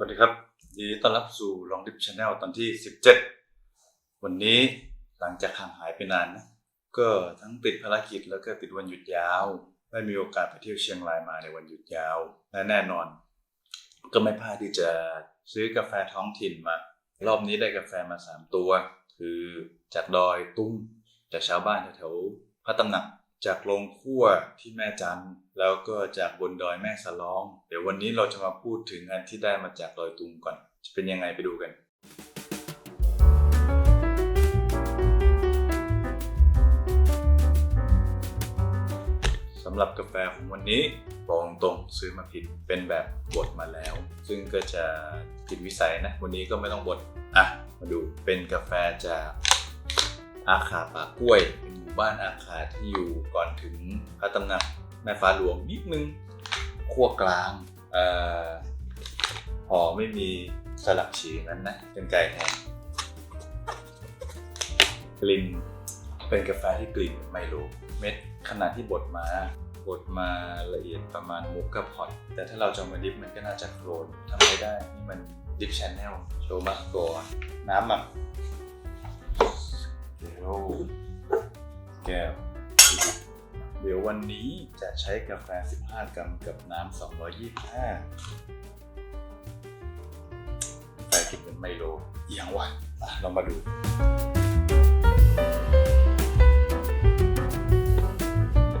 สวัสดีครับยินดีต้อนรับสู่ลองดิฟชาแนลตอนที่ 17 วันนี้หลังจากห่างหายไปนานนะ ก็ทั้งติดภารกิจแล้วก็ติดวันหยุดยาว ได้มีโอกาสไปเที่ยวเชียงรายมาในวันหยุดยาว และแน่นอน ก็ไม่พลาดที่จะซื้อกาแฟท้องถิ่นมา รอบนี้ได้กาแฟมา 3 ตัว คือจากดอยตุ้มจากชาวบ้านแถวๆพระตำหนัก จากโรงคั่วที่แม่จันแล้วก็จากบนดอยแม่สลอง เดี๋ยววันนี้เราจะมาพูดถึงอันที่ได้มาจากดอยตุงก่อน จะเป็นยังไงไปดูกัน สำหรับกาแฟของวันนี้บอกตรงๆซื้อมาผิดเป็นแบบบดมาแล้ว ซึ่งก็จะผิดวิสัยนะ วันนี้ก็ไม่ต้องบดอะมาดูเป็นกาแฟจากอาขาป่ากล้วย บ้านอาขาที่อยู่ก่อนถึงพระตำหนักแม่ฟ้าหลวงนิดนึงขั้วกลางเอ่อห่อไม่มีสลักฉีนั้นนะเป็นไก่แทนกลิ่นเป็นกาแฟที่กลิ่นไมโลเม็ดขนาดที่บดมาบดมาละเอียดประมาณมุกกับพอตแต่ถ้าเราจะมาดิฟมันก็น่าจะโครนทำไม่ได้นี่มันดิฟชแนลโชว์มาก่อนน้ำอะเดี๋ยว แก้ว เดี๋ยววันนี้จะใช้กาแฟ 15 กรัมกับน้ำ 225ไปกินเป็นไมโลเอียงวะเรามาดู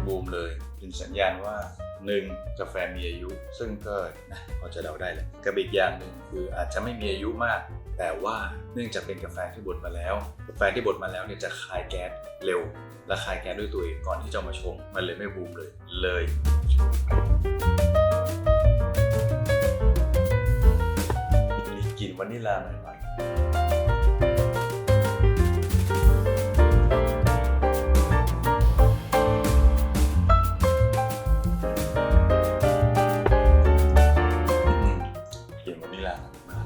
บูมเลยเป็นสัญญาณว่า 1. กาแฟมีอายุ ซึ่งก็นะพอจะเดาได้แหละกับอีกอย่างหนึ่งคืออาจจะไม่มีอายุมาก แต่ว่าเนื่องจากเป็นกาแฟที่บดมาแล้ว กาแฟที่บดมาแล้วเนี่ยจะคายแก๊สเร็ว และคายแก๊สด้วยตัวเองก่อนที่จะมาชง มันเลยไม่บูมเลยเลยมีกลิ่นวานิลลาหน่อยกลิ่นวานิลลามาก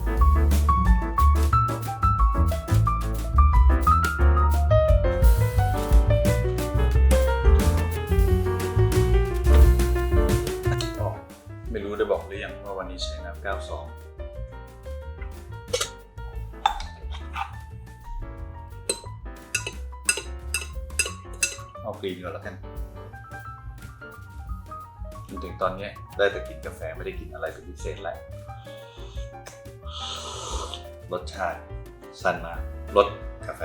วันนี้ใช้น้ำ92เอากรีนก่อนแล้วกันจนถึงตอนนี้ได้แต่กินกาแฟไม่ได้กินอะไรเป็นพิเศษแล้วรสชาติสั้นมากรสกาแฟ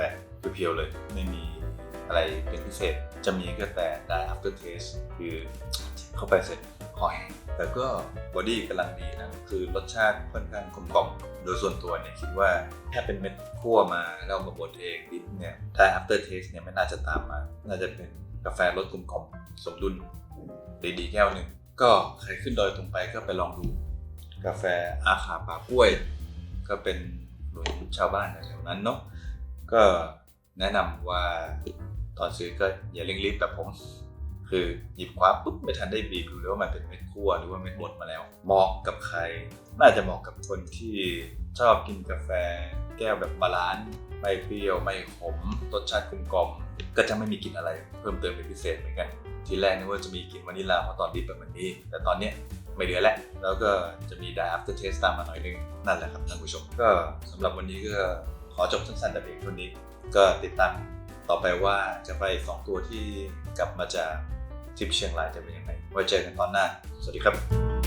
เพียวๆเลย ไม่มีอะไรเป็นพิเศษ จะมีก็แต่ได้ after taste คือเข้าไปเสร็จ อแห้งแต่ก็บอดี้กำลังดีนะ คือรสชาติค่อนข้างกลมกล่อมโดยส่วนตัวเนี่ยคิดว่าแค่เป็นเม็ดคั่วมาแล้วมาบดเองดิบเนี่ยถ้า after taste เนี่ยไม่น่าจะตามมา น่าจะเป็นกาแฟรสกลมกล่อมสมดุลดีๆแก้วหนึ่งก็ใครขึ้นดอยตรงไปก็ไปลองดู กาแฟอาขาป่ากล้วย ก็เป็นหนุนชาวบ้านแถวนั้นเนาะก็แนะนำว่าตอนซื้อก็อย่าเร่งรีบแบบผม คือหยิบคว้าปุ๊บไม่ทันได้บีบดูเลยว่ามันเป็นเม็ดคั่วหรือว่าเม็ดบดมาแล้วเหมาะกับใคร น่าจะเหมาะกับคนที่ชอบกินกาแฟ แก้วแบบบาลานซ์ไม่เปรี้ยวไม่ขมรสชาติกลมกล่อมก็จะไม่มีกลิ่นอะไรเพิ่มเติมเป็นพิเศษเหมือนกันทีแรกนึกว่าจะมีกลิ่นวานิลลาเพราะตอนดิบแบบนี้ แต่ตอนเนี้ยไม่เหลือแล้วแล้วก็จะมี dry after taste ตามมาหน่อยนึงนั่นแหละครับท่านผู้ชมก็สำหรับวันนี้ก็ขอจบสั้นๆแต่เพียงเท่านี้ก็ติดตามต่อไปว่าจะไปสองตัวที่กลับมาจาก ทริปเชียงรายจะเป็นยังไงไว้เจอกันตอนหน้า สวัสดีครับ